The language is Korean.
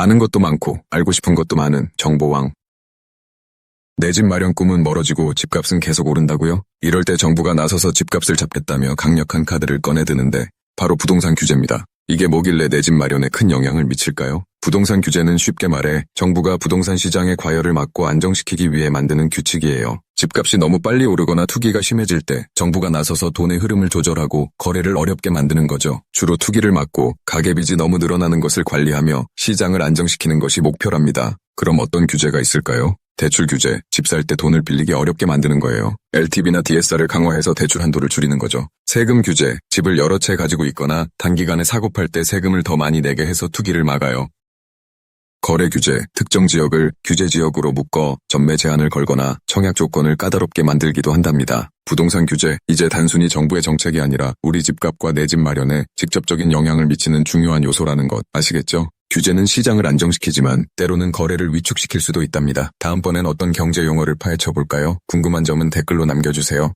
아는 것도 많고 알고 싶은 것도 많은 정보왕. 내 집 마련 꿈은 멀어지고 집값은 계속 오른다고요? 이럴 때 정부가 나서서 집값을 잡겠다며 강력한 카드를 꺼내드는데 바로 부동산 규제입니다. 이게 뭐길래 내 집 마련에 큰 영향을 미칠까요? 부동산 규제는 쉽게 말해 정부가 부동산 시장의 과열을 막고 안정시키기 위해 만드는 규칙이에요. 집값이 너무 빨리 오르거나 투기가 심해질 때 정부가 나서서 돈의 흐름을 조절하고 거래를 어렵게 만드는 거죠. 주로 투기를 막고 가계빚이 너무 늘어나는 것을 관리하며 시장을 안정시키는 것이 목표랍니다. 그럼 어떤 규제가 있을까요? 대출 규제, 집 살 때 돈을 빌리기 어렵게 만드는 거예요. LTV나 DSR을 강화해서 대출 한도를 줄이는 거죠. 세금 규제, 집을 여러 채 가지고 있거나 단기간에 사고 팔 때 세금을 더 많이 내게 해서 투기를 막아요. 거래 규제, 특정 지역을 규제 지역으로 묶어 전매 제한을 걸거나 청약 조건을 까다롭게 만들기도 한답니다. 부동산 규제, 이제 단순히 정부의 정책이 아니라 우리 집값과 내 집 마련에 직접적인 영향을 미치는 중요한 요소라는 것 아시겠죠? 규제는 시장을 안정시키지만 때로는 거래를 위축시킬 수도 있답니다. 다음번엔 어떤 경제 용어를 파헤쳐 볼까요? 궁금한 점은 댓글로 남겨주세요.